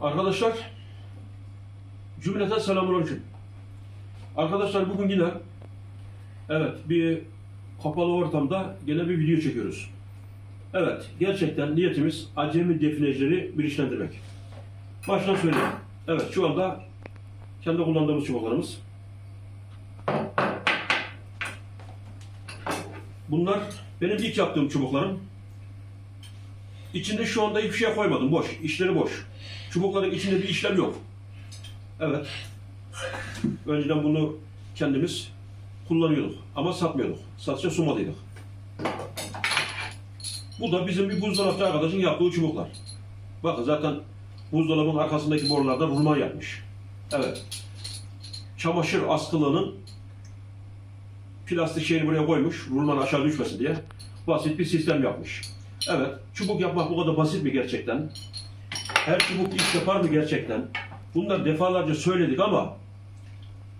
Arkadaşlar cümleten selamünaleyküm. Arkadaşlar bugün yine evet bir kapalı ortamda gene bir video çekiyoruz. Evet gerçekten niyetimiz acemi definecileri bilinçlendirmek. Baştan söyleyeyim. Evet şu anda kendi kullandığımız çubuklarımız. Bunlar benim ilk yaptığım çubuklarım. İçinde şu anda hiçbir şey koymadım. Boş. İçleri boş. Çubukların içinde bir işlem yok. Evet. Önceden bunu kendimiz kullanıyorduk. Ama satmıyorduk. Satışa sunmadıydık. Bu da bizim bir buzdolapçı arkadaşın yaptığı çubuklar. Bakın zaten buzdolabının arkasındaki borularda rulman yapmış. Evet. Çamaşır askılığının plastik şeyini buraya koymuş. Rulman aşağı düşmesin diye. Basit bir sistem yapmış. Evet. Çubuk yapmak bu kadar basit mi gerçekten? Her çubuk iş yapar mı gerçekten? Bunlar defalarca söyledik ama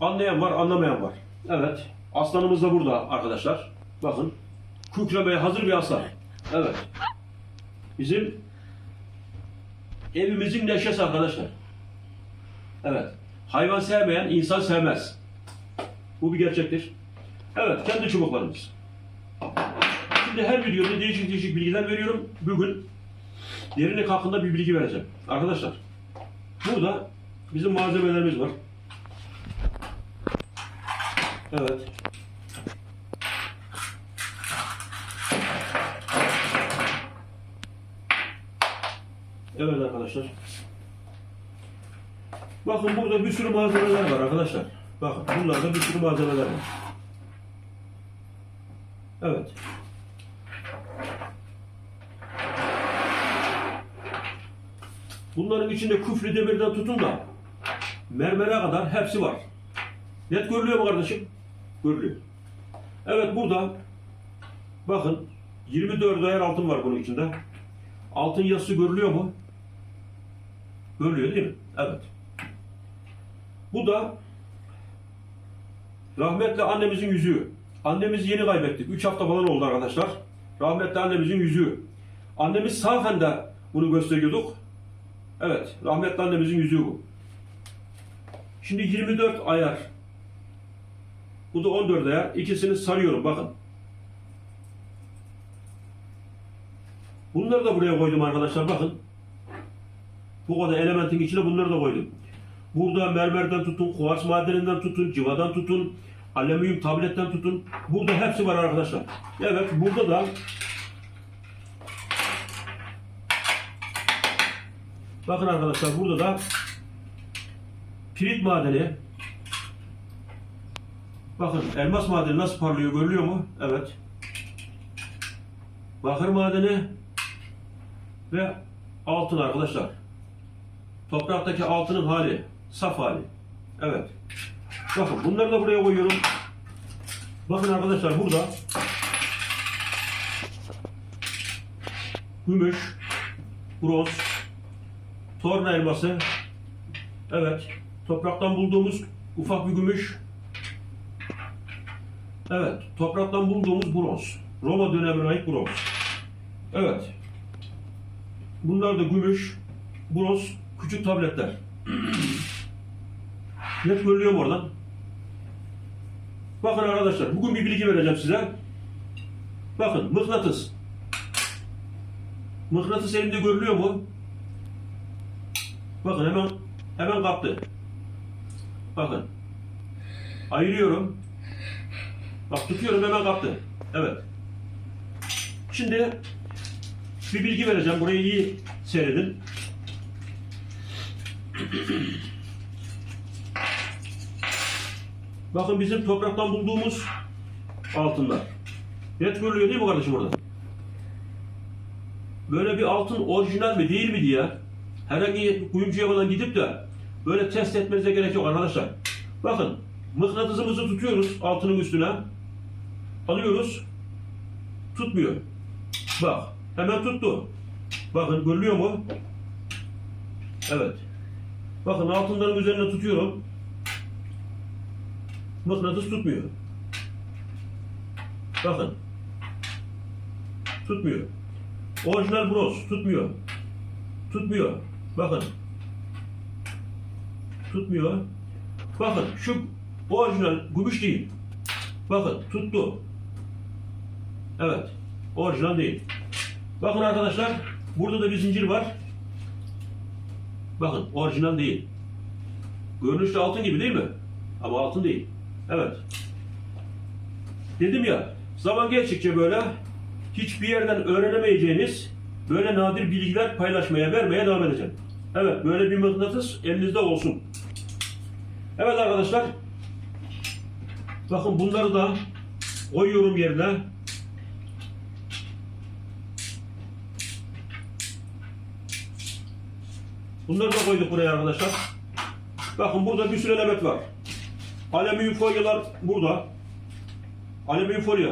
anlayan var, anlamayan var. Evet. Aslanımız da burada arkadaşlar. Bakın. Kükremeye hazır bir aslan. Evet. Bizim evimizin neşesi arkadaşlar. Evet. Hayvan sevmeyen insan sevmez. Bu bir gerçektir. Evet, kendi çubuklarımız. Şimdi her videoda değişik değişik bilgiler veriyorum. Bugün derinlik hakkında bir bilgi vereceğim. Arkadaşlar, burada bizim malzemelerimiz var. Evet. Evet arkadaşlar. Bakın burada bir sürü malzemeler var arkadaşlar. Bakın bunlarda bir sürü malzemeler var. Evet. Bunların içinde küflü demirden tutun da mermere kadar hepsi var. Net görülüyor mu kardeşim? Görülüyor. Evet burada bakın 24 ayar altın var bunun içinde. Altın yazısı görülüyor mu? Görülüyor değil mi? Evet. Bu da rahmetli annemizin yüzüğü. Annemizi yeni kaybettik. 3 hafta falan oldu arkadaşlar. Rahmetli annemizin yüzüğü. Annemiz sağken de bunu gösteriyorduk. Evet, rahmetli annemizin yüzüğü bu. Şimdi 24 ayar. Bu da 14 ayar. İkisini sarıyorum bakın. Bunları da buraya koydum arkadaşlar bakın. Bu kadar elementin içine bunları da koydum. Burada mermerden tutun, kuvars madeninden tutun, civadan tutun, alüminyum tabletten tutun. Burada hepsi var arkadaşlar. Evet burada da Bakın arkadaşlar burada da pirit madeni. Bakın elmas madeni nasıl parlıyor görülüyor mu? Evet. Bakır madeni ve altın arkadaşlar. Topraktaki altının hali, saf hali. Evet. Bakın bunları da buraya koyuyorum. Bakın arkadaşlar burada gümüş, bronz, torna elması, evet, topraktan bulduğumuz ufak bir gümüş, evet, topraktan bulduğumuz bronz, Roma dönemine ait bronz. Evet, bunlar da gümüş, bronz, küçük tabletler. Net görülüyor mu oradan? Bakın arkadaşlar, bugün bir bilgi vereceğim size. Bakın, mıknatıs. Mıknatıs elimde görülüyor mu? Bakın hemen hemen kaptı. Bakın. Ayırıyorum. Bak tutuyorum hemen kaptı. Evet. Şimdi bir bilgi vereceğim. Burayı iyi seyredin. Bakın bizim topraktan bulduğumuz altınlar. Net görülüyor değil mi kardeşim orada? Böyle bir altın orijinal mi değil mi diye herhangi kuyumcuya falan gidip de böyle test etmenize gerek yok arkadaşlar. Bakın mıknatısımızı tutuyoruz altının üstüne. Alıyoruz. Tutmuyor. Bak hemen tuttu. Bakın görülüyor mu? Evet. Bakın altınların üzerine tutuyorum. Mıknatıs tutmuyor. Bakın. Tutmuyor. Orijinal bronz tutmuyor. Tutmuyor. Bakın. Tutmuyor. Bakın şu orijinal gümüş değil. Bakın tuttu. Evet. Orijinal değil. Bakın arkadaşlar burada da bir zincir var. Bakın orijinal değil. Görünüşte altın gibi değil mi? Ama altın değil. Evet. Dedim ya zaman geçtikçe böyle hiçbir yerden öğrenemeyeceğiniz böyle nadir bilgiler paylaşmaya vermeye devam edeceğim. Evet böyle bir mıknatıs elinizde olsun. Evet arkadaşlar bakın bunları da koyuyorum yerine. Bunları da koyduk buraya arkadaşlar. Bakın burada bir sürü element var. Alüminyum folyolar burada. Alüminyum folyo.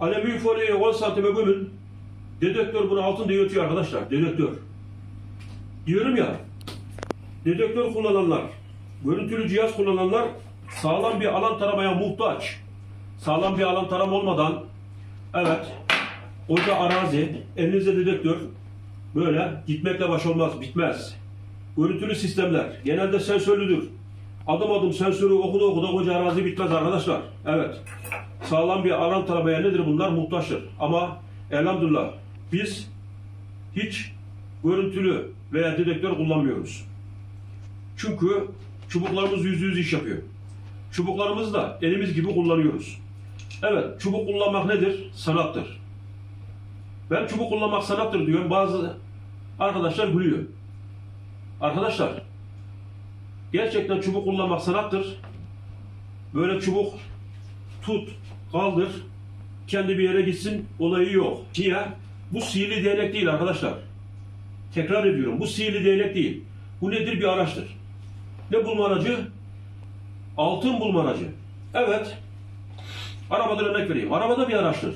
Alüminyum folyoyu 10 santime gömün. Dedektör bunu altın diye ötüyor arkadaşlar. Dedektör. Diyorum ya. Dedektör kullananlar, görüntülü cihaz kullananlar sağlam bir alan taramaya muhtaç. Sağlam bir alan tarama olmadan evet koca arazi, elinizde dedektör böyle gitmekle baş olmaz, bitmez. Görüntülü sistemler genelde sensörlüdür. Adım adım sensörü okuda okuda koca arazi bitmez arkadaşlar. Evet. Sağlam bir alan taramaya nedir bunlar? Muhtaçtır. Ama elhamdülillah biz hiç görüntülü veya dedektör kullanmıyoruz. Çünkü çubuklarımız yüzde yüz iş yapıyor. Çubuklarımızı da elimiz gibi kullanıyoruz. Evet, çubuk kullanmak nedir? Sanattır. Ben çubuk kullanmak sanattır diyorum. Bazı arkadaşlar gülüyor. Arkadaşlar, gerçekten çubuk kullanmak sanattır. Böyle çubuk tut, kaldır, kendi bir yere gitsin olayı yok. Niye? Bu sihirli değnek değil arkadaşlar. Tekrar ediyorum, bu sihirli değnek değil. Bu nedir? Bir araçtır. Ne bulma aracı? Altın bulma aracı. Evet. Arabadan örnek vereyim. Arabada bir araçtır.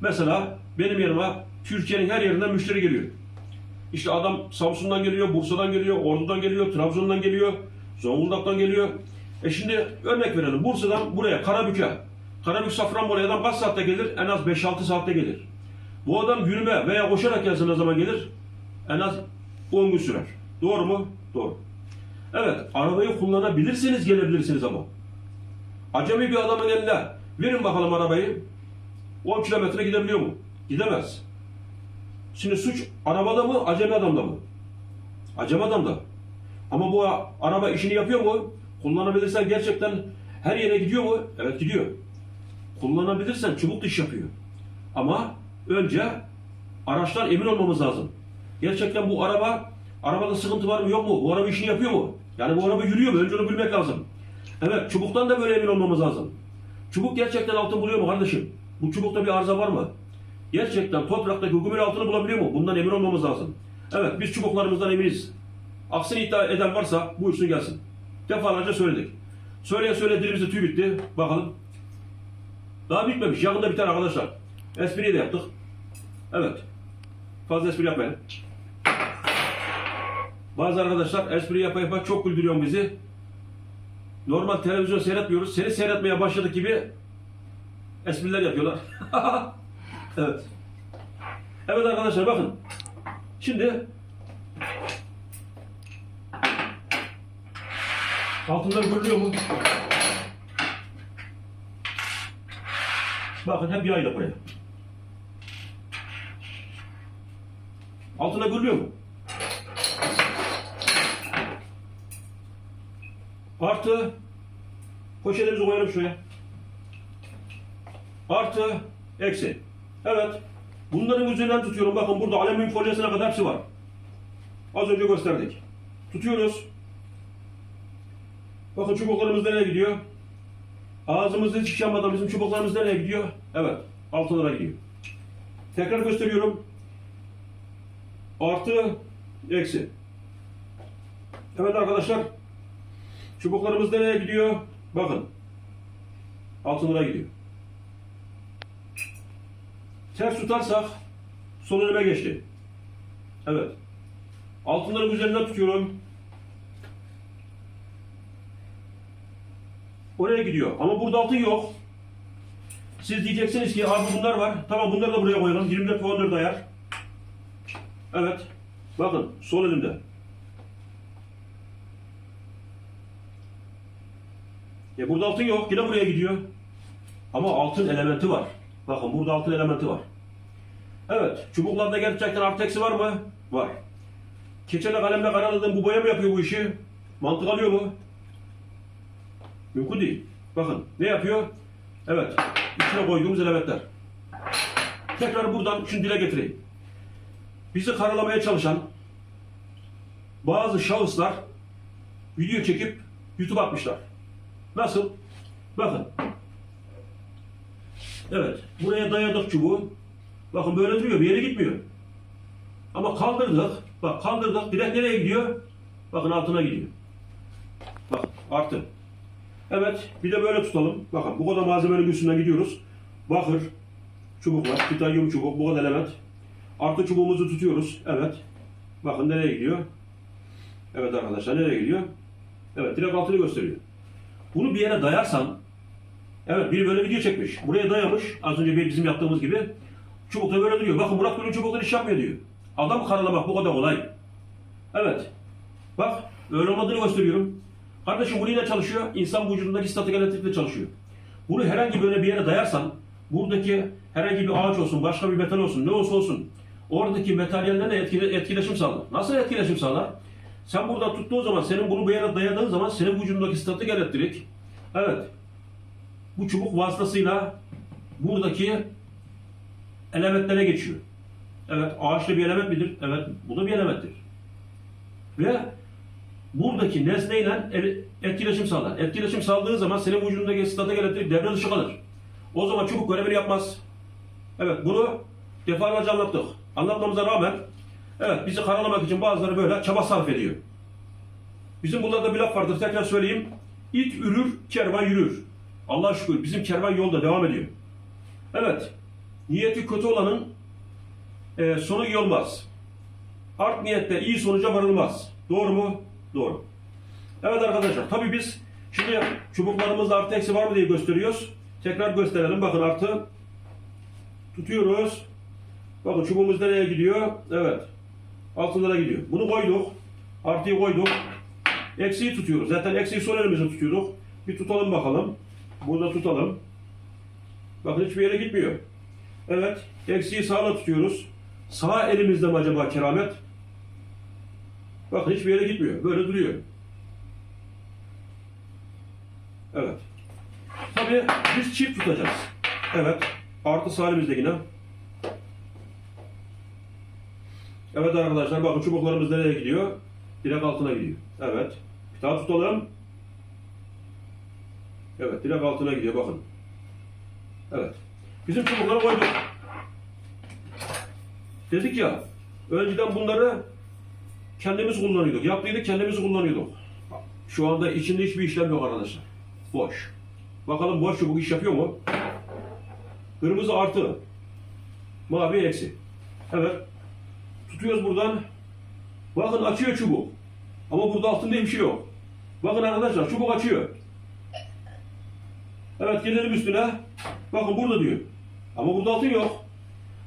Mesela benim yanıma Türkiye'nin her yerinden müşteri geliyor. İşte adam Samsun'dan geliyor, Bursa'dan geliyor, Ordu'dan geliyor, Trabzon'dan geliyor, Zonguldak'tan geliyor. E şimdi örnek verelim. Bursa'dan buraya, Karabük'e. Karabük Safranbolu'dan kaç saatte gelir? En az 5-6 saatte gelir. Bu adam yürüme veya koşarak gelse ne zaman gelir? En az 10 gün sürer. Doğru mu? Doğru. Evet, arabayı kullanabilirsiniz, gelebilirsiniz ama. Acemi bir adamın eline verin bakalım arabayı. 10 kilometre gidebiliyor mu? Gidemez. Şimdi suç arabada mı, acemi adamda mı? Acemi adamda. Ama bu araba işini yapıyor mu? Kullanabilirsen gerçekten her yere gidiyor mu? Evet gidiyor. Kullanabilirsen çubuk iş yapıyor. Ama önce araçtan emin olmamız lazım. Gerçekten bu araba, arabada sıkıntı var mı yok mu? Bu araba işini yapıyor mu? Yani bu araba yürüyor mu? Önce onu bilmek lazım. Evet, çubuktan da böyle emin olmamız lazım. Çubuk gerçekten altın buluyor mu kardeşim? Bu çubukta bir arıza var mı? Gerçekten toprakta gümül altını bulabiliyor mu? Bundan emin olmamız lazım. Evet, biz çubuklarımızdan eminiz. Aksini iddia eden varsa buyursun gelsin. Defalarca söyledik. Söyleye söyleye dilimizde tüy bitti. Bakalım. Daha bitmemiş. Yakında biter arkadaşlar. Espriyi de yaptık. Evet. Fazla espri yapmayın. Bazı arkadaşlar espri yapa yapa çok güldürüyor bizi. Normal televizyon seyretmiyoruz. Seni seyretmeye başladık gibi espriler yapıyorlar. evet. Evet arkadaşlar bakın. Şimdi altından görülüyor mu? Bakın hep yayla buraya. Altına görülüyor mu? Artı poşetimizi koyalım şuraya. Artı eksi. Evet. Bunların üzerinden tutuyorum. Bakın burada alüminyum folyosuna kadar hepsi var. Az önce gösterdik. Tutuyoruz. Bakın çubuklarımız nereye gidiyor? Ağzımızda hiç yanmadan bizim çubuklarımız nereye gidiyor? Evet. Altınlara gidiyor. Tekrar gösteriyorum. Artı eksi. Evet arkadaşlar. Çubuklarımız nereye gidiyor? Bakın. Altınlara gidiyor. Ters tutarsak sol elime geçti. Evet. Altınların üzerinden tutuyorum. Oraya gidiyor. Ama burada altın yok. Siz diyeceksiniz ki abi bunlar var. Tamam bunları da buraya koyalım. 24 ve 14 ayar. Evet. Bakın sol elimde. E burada altın yok. Yine buraya gidiyor. Ama altın elementi var. Bakın burada altın elementi var. Evet. Çubuklarda gerçekten artı eksi var mı? Var. Keçeyle kalemle karaladığım bu boya mı yapıyor bu işi? Mantık alıyor mu? Mümkün değil. Bakın ne yapıyor? Evet. içine koyduğumuz elementler. Tekrar buradan şunu dile getireyim. Bizi karalamaya çalışan bazı şahıslar video çekip YouTube atmışlar. Nasıl? Bakın. Evet. Buraya dayadık çubuğu. Bakın böyle duruyor. Bir yere gitmiyor. Ama kaldırdık. Bak kaldırdık. Direkt nereye gidiyor? Bakın altına gidiyor. Bak artı. Evet. Bir de böyle tutalım. Bakın bu kadar malzemenin üstünden gidiyoruz. Bakır, çubuklar, titanyum çubuk, bu kadar element. Artı çubuğumuzu tutuyoruz. Evet. Bakın nereye gidiyor? Evet arkadaşlar nereye gidiyor? Evet direkt altını gösteriyor. Bunu bir yere dayarsan Evet biri böyle video çekmiş. Buraya dayamış. Az önce bizim yaptığımız gibi. Çubukta böyle duruyor. Bakın Murat Gül'ün çubukları iş yapmıyor diyor. Adam karalamak bu kadar kolay. Evet. Bak öyle olmadığını gösteriyorum. Kardeşim bu neyle çalışıyor? İnsan vücudundaki statik elektrikle çalışıyor. Bunu herhangi böyle bir yere dayarsan buradaki herhangi bir ağaç olsun, başka bir metal olsun, ne olsa olsun oradaki materyallerle etkile, etkileşim sağlar. Nasıl etkileşim sağlar? Sen burada tuttuğun zaman, senin bunu bir yere dayadığın zaman senin vücudundaki statik elektrik evet bu çubuk vasıtasıyla buradaki elementlere geçiyor. Evet ağaç da bir element midir? Evet bu da bir elementtir. Ve buradaki nesneyle etkileşim sağlar. Etkileşim sağladığı zaman senin vücudundaki statik elektrik devre dışı kalır. O zaman çubuk görevini yapmaz. Evet bunu defalarca anlattık. Anlatmamıza rağmen evet bizi karalamak için bazıları böyle çaba sarf ediyor. Bizim bunlarda bir laf vardır tekrar söyleyeyim. İt ürür, kervan yürür. Allah şükür bizim kervan yolda devam ediyor. Evet, niyeti kötü olanın e, sonu iyi olmaz. Art niyetle iyi sonuca varılmaz. Doğru mu? Doğru. Evet arkadaşlar, tabii biz şimdi çubuklarımızda artı eksi var mı diye gösteriyoruz. Tekrar gösterelim. Bakın artı tutuyoruz. Bakın çubuğumuz nereye gidiyor? Evet. Altınlara gidiyor. Bunu koyduk. Artıyı koyduk. Eksiği tutuyoruz. Zaten eksiği sol elimizle tutuyorduk. Bir tutalım bakalım. Burada tutalım. Bakın hiçbir yere gitmiyor. Evet. Eksiği sağla tutuyoruz. Sağ elimizde mi acaba keramet? Bakın hiçbir yere gitmiyor. Böyle duruyor. Evet. Tabii biz çift tutacağız. Evet. Artı sağ elimizde yine. Evet arkadaşlar bakın çubuklarımız nereye gidiyor? Direkt altına gidiyor. Evet. Bir daha tutalım. Evet direkt altına gidiyor bakın. Evet. Bizim çubukları koyduk. Dedik ya önceden bunları kendimiz kullanıyorduk. Yaptıydık kendimiz kullanıyorduk. Şu anda içinde hiçbir işlem yok arkadaşlar. Boş. Bakalım boş çubuk iş yapıyor mu? Kırmızı artı. Mavi eksi. Evet. Tutuyoruz buradan. Bakın açıyor çubuk. Ama burada altında bir şey yok. Bakın arkadaşlar çubuk açıyor. Evet gelelim üstüne. Bakın burada diyor. Ama burada altın yok.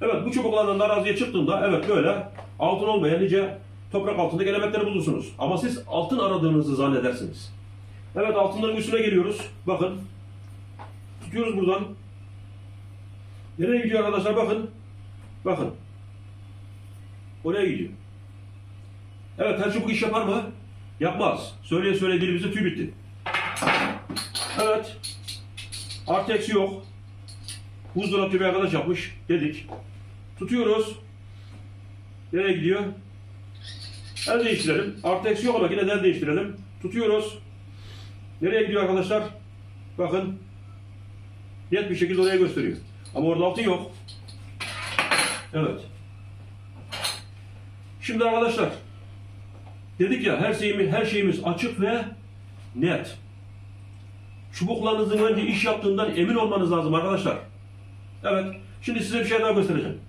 Evet bu çubuklardan araziye çıktığında evet böyle altın olmayan nice toprak altındaki elementleri bulursunuz. Ama siz altın aradığınızı zannedersiniz. Evet altınların üstüne geliyoruz. Bakın. Tutuyoruz buradan. Nereye gidiyor arkadaşlar bakın. Bakın. Oraya gidiyor. Evet her çubuk iş yapar mı? Yapmaz. Söyleye söyleye dilimizde tüy bitti. Evet. Artı eksi yok. Buzdolabı bir arkadaş yapmış. Dedik. Tutuyoruz. Nereye gidiyor? El değiştirelim. Artı eksi yok ama yine de el değiştirelim. Tutuyoruz. Nereye gidiyor arkadaşlar? Bakın. Net bir şekilde oraya gösteriyor. Ama orada altın yok. Evet. Şimdi arkadaşlar dedik ya her şeyimiz, her şeyimiz açık ve net. Çubuklarınızın önce iş yaptığından emin olmanız lazım arkadaşlar. Evet. Şimdi size bir şey daha göstereceğim.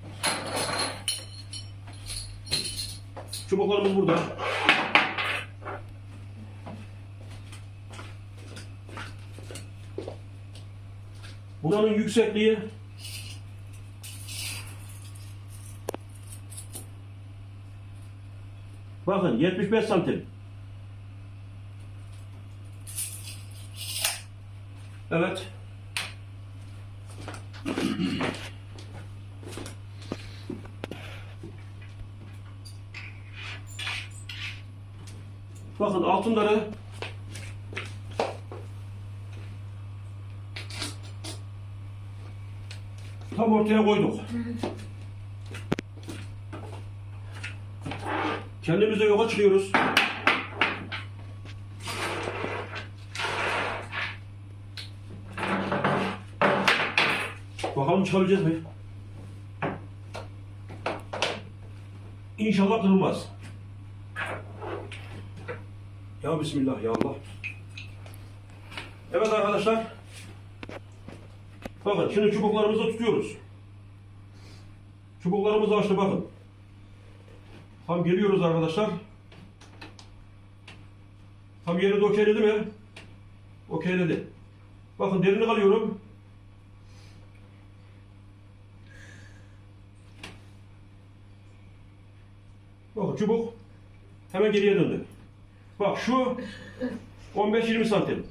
Çubuklarımız burada. Buranın yüksekliği Bakın 75 santim. Evet. Bakın altınları tam ortaya koyduk. Kendimiz de yola çıkıyoruz. Bakalım çıkabileceğiz mi? İnşallah kırılmaz. Ya Bismillah ya Allah. Evet arkadaşlar. Bakın şimdi çubuklarımızı tutuyoruz. Çubuklarımızı açtı bakın. Tam geliyoruz arkadaşlar. Tam yeri de okeyledi mi? Okeyledi. Bakın derinlik alıyorum. Bakın çubuk hemen geriye döndü. Bak şu 15-20 santim.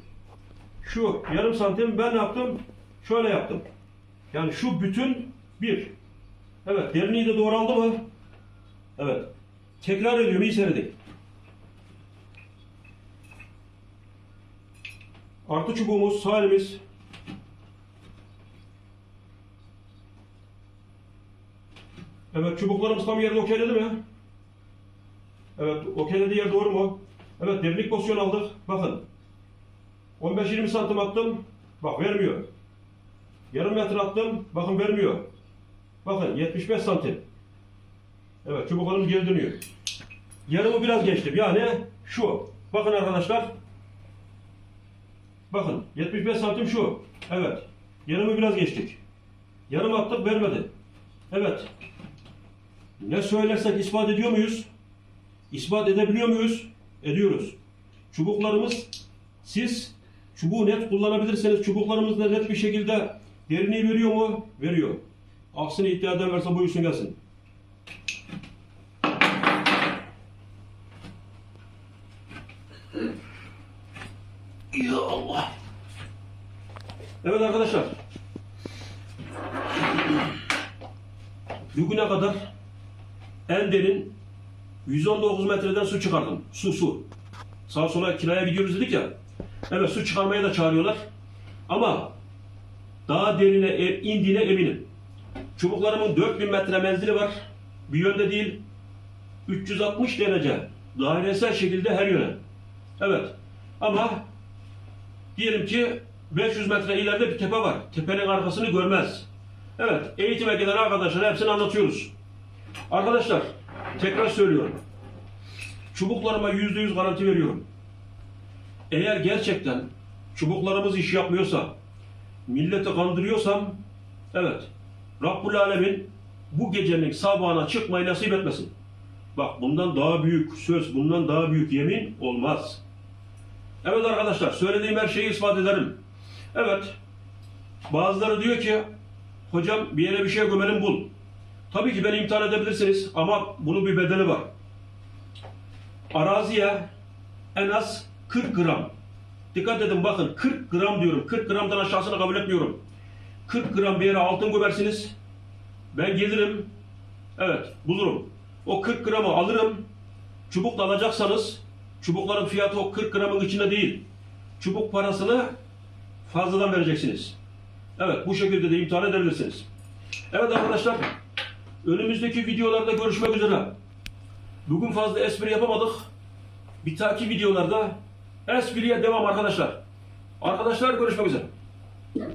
Şu yarım santim ben ne yaptım? Şöyle yaptım. Yani şu bütün bir. Evet derinliği de doğru aldı mı? Evet. Tekrar ediyorum iyi seyredin. Artı çubuğumuz, sağ elimiz. Evet çubuklarımız tam yerine okeyledi mi? Evet okeylediği yer doğru mu? Evet derinlik pozisyon aldık. Bakın. 15-20 santim attım. Bak vermiyor. Yarım metre attım. Bakın vermiyor. Bakın 75 santim. Evet çubuklarımız geri dönüyor. Yarımı biraz geçtim. Yani şu. Bakın arkadaşlar. Bakın 75 santim şu. Evet. Yarımı biraz geçtik. Yarım attık vermedi. Evet. Ne söylersek ispat ediyor muyuz? İspat edebiliyor muyuz? Ediyoruz. Çubuklarımız siz çubuğu net kullanabilirseniz çubuklarımız da net bir şekilde derinliği veriyor mu? Veriyor. Aksini iddia eden varsa buyursun gelsin. Ya Allah. Evet arkadaşlar. Bugüne kadar en derin 119 metreden su çıkardım. Su su. Sağa sola kiraya gidiyoruz dedik ya. Evet su çıkarmaya da çağırıyorlar. Ama daha derine e- indiğine eminim. Çubuklarımın 4000 metre menzili var. Bir yönde değil. 360 derece dairesel şekilde her yöne. Evet. Ama diyelim ki 500 metre ileride bir tepe var. Tepenin arkasını görmez. Evet. Eğitime gelen arkadaşlara hepsini anlatıyoruz. Arkadaşlar tekrar söylüyorum. Çubuklarıma yüzde yüz garanti veriyorum. Eğer gerçekten çubuklarımız iş yapmıyorsa, milleti kandırıyorsam, evet, Rabbul Alemin bu gecenin sabahına çıkmayı nasip etmesin. Bak bundan daha büyük söz, bundan daha büyük yemin olmaz. Evet arkadaşlar, söylediğim her şeyi ispat ederim. Evet, bazıları diyor ki, hocam bir yere bir şey gömelim bul. Tabii ki beni imtihan edebilirsiniz ama bunun bir bedeli var. Araziye en az 40 gram. Dikkat edin bakın 40 gram diyorum. 40 gramdan aşağısını kabul etmiyorum. 40 gram bir yere altın gömersiniz. Ben gelirim. Evet bulurum. O 40 gramı alırım. Çubukla alacaksanız çubukların fiyatı o 40 gramın içinde değil. Çubuk parasını fazladan vereceksiniz. Evet bu şekilde de imtihan edebilirsiniz. Evet arkadaşlar önümüzdeki videolarda görüşmek üzere. Bugün fazla espri yapamadık. Bir takip videolarda espriye devam arkadaşlar. Arkadaşlar görüşmek üzere.